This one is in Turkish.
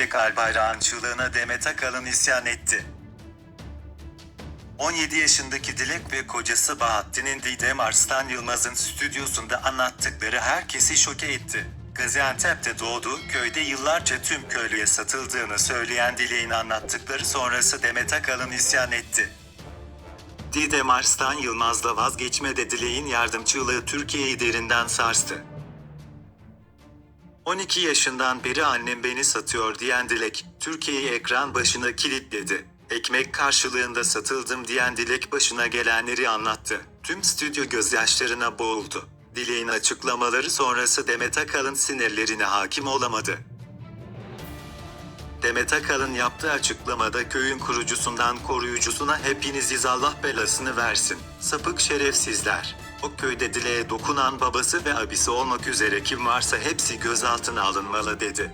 Dilek Albayrak'ın çığlığına Demet Akalın isyan etti. 17 yaşındaki Dilek ve kocası Bahattin'in Didem Arslan Yılmaz'ın stüdyosunda anlattıkları herkesi şoke etti. Gaziantep'te doğduğu köyde yıllarca tüm köylüye satıldığını söyleyen Dilek'in anlattıkları sonrası Demet Akalın isyan etti. Didem Arslan Yılmaz'la vazgeçmede Dilek'in yardımcılığı Türkiye'yi derinden sarstı. 12 yaşından beri annem beni satıyor diyen Dilek, Türkiye'yi ekran başına kilitledi. Ekmek karşılığında satıldım diyen Dilek başına gelenleri anlattı. Tüm stüdyo gözyaşlarına boğuldu. Dilek'in açıklamaları sonrası Demet Akalın sinirlerine hakim olamadı. Demet Akalın yaptığı açıklamada köyün kurucusundan koruyucusuna hepiniziz Allah belasını versin. Sapık şerefsizler. O köyde dileğe dokunan babası ve abisi olmak üzere kim varsa hepsi gözaltına alınmalı dedi.